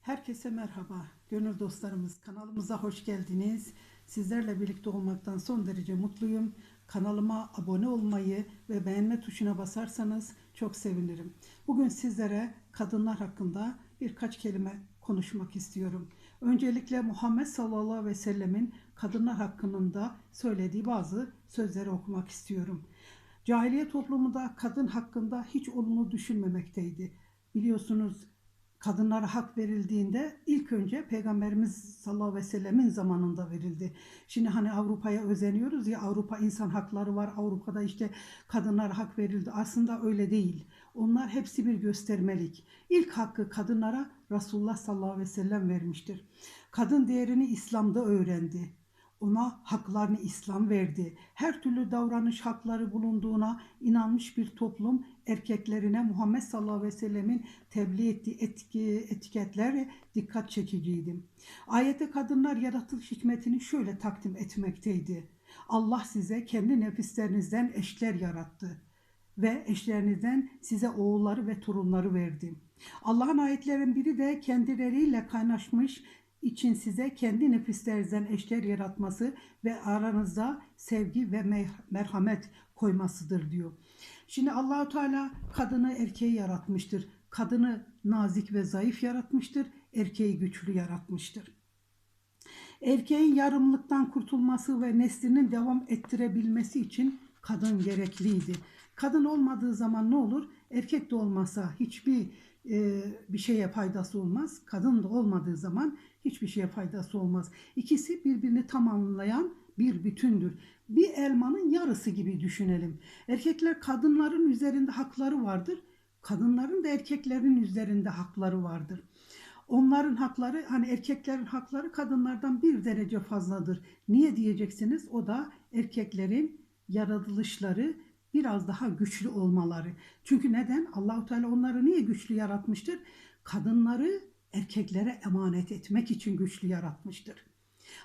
Herkese merhaba. Gönül dostlarımız kanalımıza hoş geldiniz. Sizlerle birlikte olmaktan son derece mutluyum. Kanalıma abone olmayı ve beğenme tuşuna basarsanız çok sevinirim. Bugün sizlere kadınlar hakkında birkaç kelime konuşmak istiyorum. Öncelikle Muhammed sallallahu ve sellemin kadınlar hakkında söylediği bazı sözleri okumak istiyorum. Cahiliye toplumunda kadın hakkında hiç olumlu düşünmemekteydi. Biliyorsunuz kadınlara hak verildiğinde ilk önce Peygamberimiz sallallahu aleyhi ve sellemin zamanında verildi. Şimdi hani Avrupa'ya özeniyoruz ya Avrupa insan hakları var. Avrupa'da işte kadınlara hak verildi. Aslında öyle değil. Onlar hepsi bir göstermelik. İlk hakkı kadınlara Resulullah sallallahu aleyhi ve sellem vermiştir. Kadın değerini İslam'da öğrendi ona haklarını İslam verdi. Her türlü davranış hakları bulunduğuna inanmış bir toplum erkeklerine Muhammed sallallahu aleyhi ve sellemin tebliğ ettiği etki, etiketler dikkat çekiciydi. Ayette kadınlar yaratılış hikmetini şöyle takdim etmekteydi. Allah size kendi nefislerinizden eşler yarattı ve eşlerinizden size oğulları ve torunları verdi. Allah'ın ayetlerin biri de kendileriyle kaynaşmış için size kendi nefislerinizden eşler yaratması ve aranızda sevgi ve merhamet koymasıdır diyor. Şimdi Allahu Teala kadını erkeği yaratmıştır. Kadını nazik ve zayıf yaratmıştır. Erkeği güçlü yaratmıştır. Erkeğin yarımlıktan kurtulması ve neslinin devam ettirebilmesi için kadın gerekliydi. Kadın olmadığı zaman ne olur? Erkek de olmasa hiçbir e, bir şeye faydası olmaz. Kadın da olmadığı zaman hiçbir şeye faydası olmaz. İkisi birbirini tamamlayan bir bütündür. Bir elmanın yarısı gibi düşünelim. Erkekler kadınların üzerinde hakları vardır. Kadınların da erkeklerin üzerinde hakları vardır. Onların hakları hani erkeklerin hakları kadınlardan bir derece fazladır. Niye diyeceksiniz? O da erkeklerin yaratılışları biraz daha güçlü olmaları. Çünkü neden? Allahu Teala onları niye güçlü yaratmıştır? Kadınları erkeklere emanet etmek için güçlü yaratmıştır.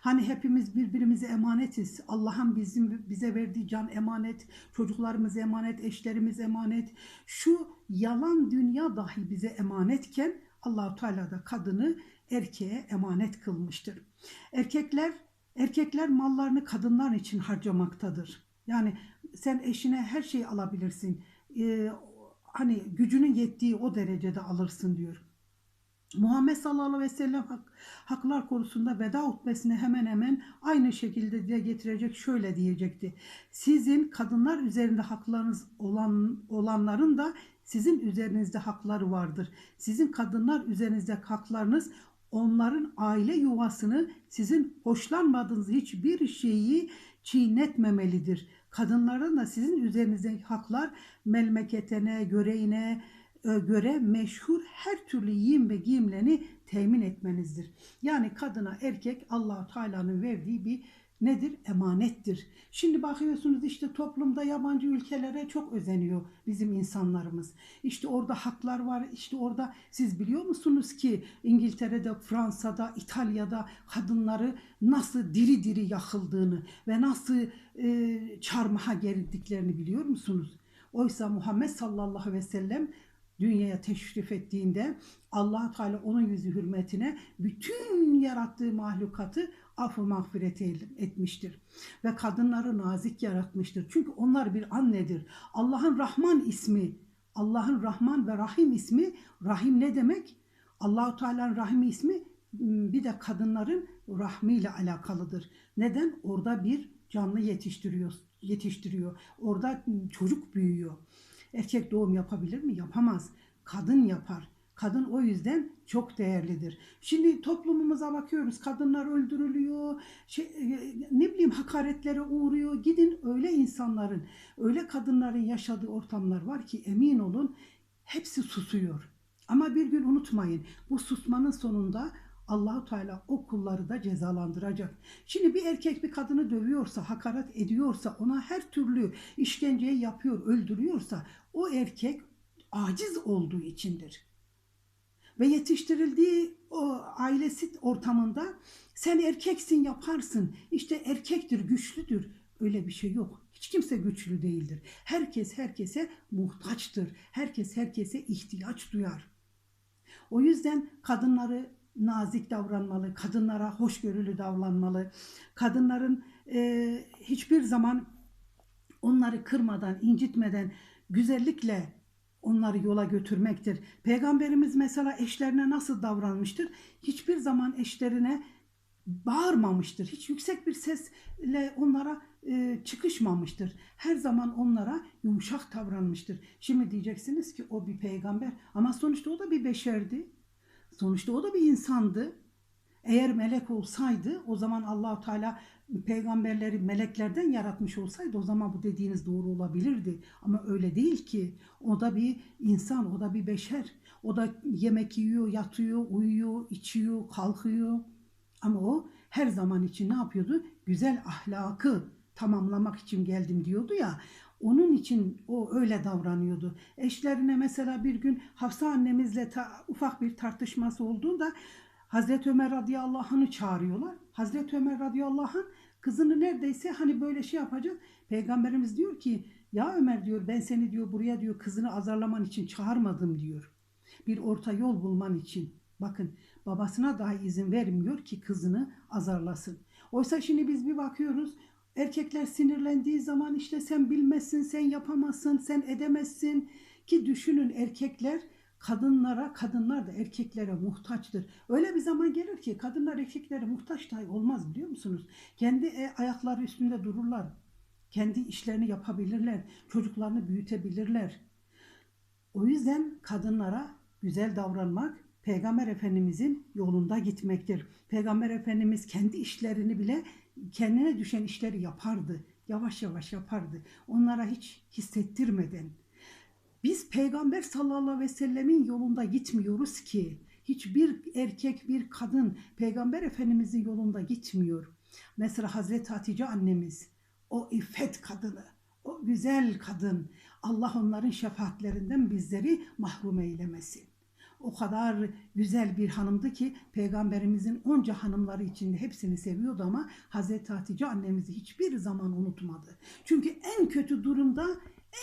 Hani hepimiz birbirimize emanetiz. Allah'ın bizim bize verdiği can emanet, çocuklarımız emanet, eşlerimiz emanet. Şu yalan dünya dahi bize emanetken Allahu Teala da kadını erkeğe emanet kılmıştır. Erkekler erkekler mallarını kadınlar için harcamaktadır. Yani sen eşine her şeyi alabilirsin. Ee, hani gücünün yettiği o derecede alırsın diyor. Muhammed sallallahu aleyhi ve sellem hak, haklar konusunda veda hutbesine hemen hemen aynı şekilde dile getirecek şöyle diyecekti. Sizin kadınlar üzerinde haklarınız olan olanların da sizin üzerinizde hakları vardır. Sizin kadınlar üzerinizde haklarınız onların aile yuvasını sizin hoşlanmadığınız hiçbir şeyi çiğnetmemelidir. Kadınların da sizin üzerinizde haklar memleketine, göreğine, göre meşhur her türlü yiyim ve giyimlerini temin etmenizdir. Yani kadına erkek allah Teala'nın verdiği bir nedir? Emanettir. Şimdi bakıyorsunuz işte toplumda yabancı ülkelere çok özeniyor bizim insanlarımız. İşte orada haklar var. İşte orada siz biliyor musunuz ki İngiltere'de, Fransa'da, İtalya'da kadınları nasıl diri diri yakıldığını ve nasıl e, çarmıha gerildiklerini biliyor musunuz? Oysa Muhammed sallallahu aleyhi ve sellem dünyaya teşrif ettiğinde allah Teala onun yüzü hürmetine bütün yarattığı mahlukatı affı mağfiret etmiştir. Ve kadınları nazik yaratmıştır. Çünkü onlar bir annedir. Allah'ın Rahman ismi, Allah'ın Rahman ve Rahim ismi, Rahim ne demek? Allahu Teala'nın Rahim ismi bir de kadınların rahmiyle alakalıdır. Neden? Orada bir canlı yetiştiriyor, yetiştiriyor. Orada çocuk büyüyor. Erkek doğum yapabilir mi? Yapamaz. Kadın yapar. Kadın o yüzden çok değerlidir. Şimdi toplumumuza bakıyoruz. Kadınlar öldürülüyor. Şey, e, ne bileyim hakaretlere uğruyor. Gidin öyle insanların, öyle kadınların yaşadığı ortamlar var ki emin olun hepsi susuyor. Ama bir gün unutmayın bu susmanın sonunda Allahu Teala o kulları da cezalandıracak. Şimdi bir erkek bir kadını dövüyorsa, hakaret ediyorsa, ona her türlü işkenceyi yapıyor, öldürüyorsa o erkek aciz olduğu içindir. Ve yetiştirildiği o ailesi ortamında sen erkeksin yaparsın. İşte erkektir, güçlüdür. Öyle bir şey yok. Hiç kimse güçlü değildir. Herkes herkese muhtaçtır. Herkes herkese ihtiyaç duyar. O yüzden kadınları nazik davranmalı, kadınlara hoşgörülü davranmalı. Kadınların e, hiçbir zaman onları kırmadan, incitmeden güzellikle onları yola götürmektir. Peygamberimiz mesela eşlerine nasıl davranmıştır? Hiçbir zaman eşlerine bağırmamıştır. Hiç yüksek bir sesle onlara e, çıkışmamıştır. Her zaman onlara yumuşak davranmıştır. Şimdi diyeceksiniz ki o bir peygamber ama sonuçta o da bir beşerdi. Sonuçta o da bir insandı. Eğer melek olsaydı o zaman Allahu Teala peygamberleri meleklerden yaratmış olsaydı o zaman bu dediğiniz doğru olabilirdi. Ama öyle değil ki. O da bir insan, o da bir beşer. O da yemek yiyor, yatıyor, uyuyor, içiyor, kalkıyor. Ama o her zaman için ne yapıyordu? Güzel ahlakı tamamlamak için geldim diyordu ya. Onun için o öyle davranıyordu. Eşlerine mesela bir gün Hafsa annemizle ta- ufak bir tartışması olduğunda Hazreti Ömer radıyallahu anh'ı çağırıyorlar. Hazreti Ömer radıyallahu anh kızını neredeyse hani böyle şey yapacak. Peygamberimiz diyor ki ya Ömer diyor ben seni diyor buraya diyor kızını azarlaman için çağırmadım diyor. Bir orta yol bulman için. Bakın babasına dahi izin vermiyor ki kızını azarlasın. Oysa şimdi biz bir bakıyoruz erkekler sinirlendiği zaman işte sen bilmezsin, sen yapamazsın, sen edemezsin ki düşünün erkekler kadınlara, kadınlar da erkeklere muhtaçtır. Öyle bir zaman gelir ki kadınlar erkeklere muhtaç dahi olmaz biliyor musunuz? Kendi e, ayakları üstünde dururlar. Kendi işlerini yapabilirler. Çocuklarını büyütebilirler. O yüzden kadınlara güzel davranmak Peygamber Efendimizin yolunda gitmektir. Peygamber Efendimiz kendi işlerini bile kendine düşen işleri yapardı. Yavaş yavaş yapardı. Onlara hiç hissettirmeden. Biz Peygamber sallallahu aleyhi ve sellemin yolunda gitmiyoruz ki. Hiçbir erkek, bir kadın Peygamber Efendimizin yolunda gitmiyor. Mesela Hazreti Hatice annemiz, o iffet kadını, o güzel kadın. Allah onların şefaatlerinden bizleri mahrum eylemesin. O kadar güzel bir hanımdı ki peygamberimizin onca hanımları içinde hepsini seviyordu ama Hazreti Hatice annemizi hiçbir zaman unutmadı. Çünkü en kötü durumda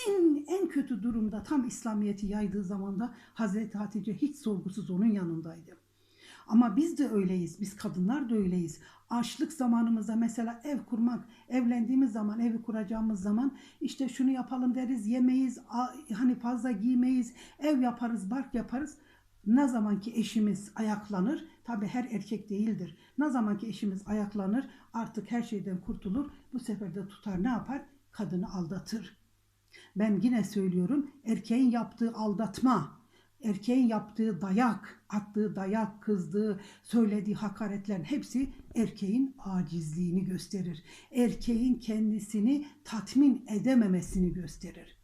en en kötü durumda tam İslamiyet'i yaydığı zamanda Hazreti Hatice hiç sorgusuz onun yanındaydı. Ama biz de öyleyiz. Biz kadınlar da öyleyiz. Açlık zamanımızda mesela ev kurmak, evlendiğimiz zaman, evi kuracağımız zaman işte şunu yapalım deriz, yemeyiz, hani fazla giymeyiz, ev yaparız, bark yaparız. Ne zaman ki eşimiz ayaklanır, tabi her erkek değildir. Ne zaman ki eşimiz ayaklanır, artık her şeyden kurtulur. Bu sefer de tutar ne yapar? Kadını aldatır. Ben yine söylüyorum erkeğin yaptığı aldatma, erkeğin yaptığı dayak, attığı dayak, kızdığı, söylediği hakaretlerin hepsi erkeğin acizliğini gösterir. Erkeğin kendisini tatmin edememesini gösterir.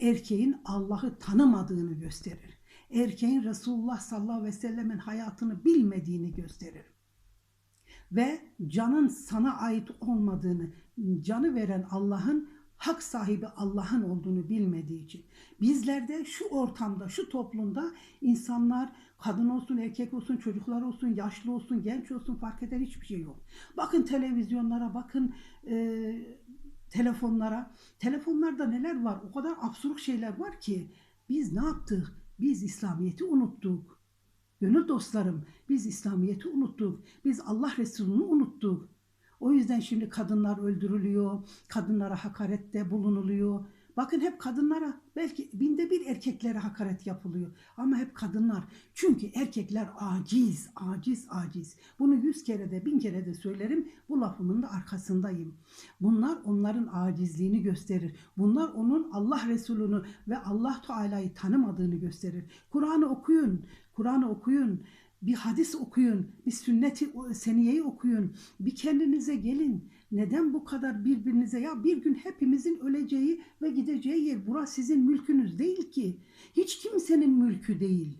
Erkeğin Allah'ı tanımadığını gösterir. Erkeğin Resulullah sallallahu aleyhi ve sellemin hayatını bilmediğini gösterir ve canın sana ait olmadığını, canı veren Allah'ın hak sahibi Allah'ın olduğunu bilmediği için. Bizlerde şu ortamda, şu toplumda insanlar kadın olsun, erkek olsun, çocuklar olsun, yaşlı olsun, genç olsun fark eden hiçbir şey yok. Bakın televizyonlara, bakın e, telefonlara. Telefonlarda neler var? O kadar absürt şeyler var ki biz ne yaptık? Biz İslamiyet'i unuttuk. Gönül dostlarım biz İslamiyet'i unuttuk. Biz Allah Resulü'nü unuttuk. O yüzden şimdi kadınlar öldürülüyor, kadınlara hakarette bulunuluyor. Bakın hep kadınlara, belki binde bir erkeklere hakaret yapılıyor. Ama hep kadınlar. Çünkü erkekler aciz, aciz, aciz. Bunu yüz kere de bin kere de söylerim. Bu lafımın da arkasındayım. Bunlar onların acizliğini gösterir. Bunlar onun Allah Resulü'nü ve Allah Teala'yı tanımadığını gösterir. Kur'an'ı okuyun, Kur'an'ı okuyun. Bir hadis okuyun, bir sünneti seniyeyi okuyun, bir kendinize gelin. Neden bu kadar birbirinize ya bir gün hepimizin öleceği ve gideceği yer burası sizin mülkünüz değil ki. Hiç kimsenin mülkü değil.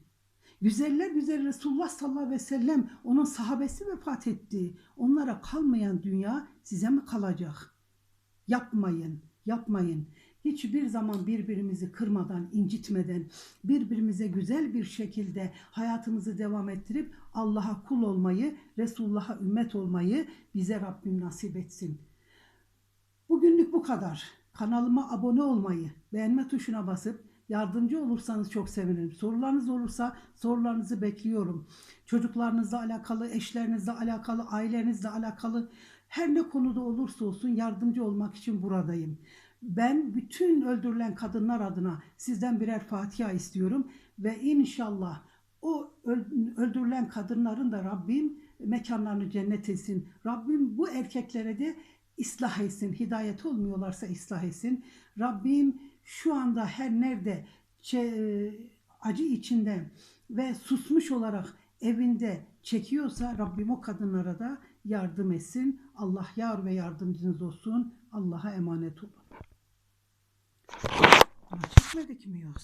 Güzeller güzel Resulullah sallallahu aleyhi ve sellem onun sahabesi vefat etti. Onlara kalmayan dünya size mi kalacak? Yapmayın, yapmayın. Hiçbir zaman birbirimizi kırmadan, incitmeden, birbirimize güzel bir şekilde hayatımızı devam ettirip Allah'a kul olmayı, Resulullah'a ümmet olmayı bize Rabbim nasip etsin. Bugünlük bu kadar. Kanalıma abone olmayı, beğenme tuşuna basıp Yardımcı olursanız çok sevinirim. Sorularınız olursa sorularınızı bekliyorum. Çocuklarınızla alakalı, eşlerinizle alakalı, ailenizle alakalı her ne konuda olursa olsun yardımcı olmak için buradayım. Ben bütün öldürülen kadınlar adına sizden birer Fatiha istiyorum ve inşallah o öl- öldürülen kadınların da Rabbim mekanlarını cennet etsin. Rabbim bu erkeklere de ıslah etsin. Hidayet olmuyorlarsa ıslah etsin. Rabbim şu anda her nerede çe- acı içinde ve susmuş olarak evinde çekiyorsa Rabbim o kadınlara da yardım etsin. Allah yar ve yardımcınız olsun. Allah'a emanet olun. Çekmedik mi yoksa?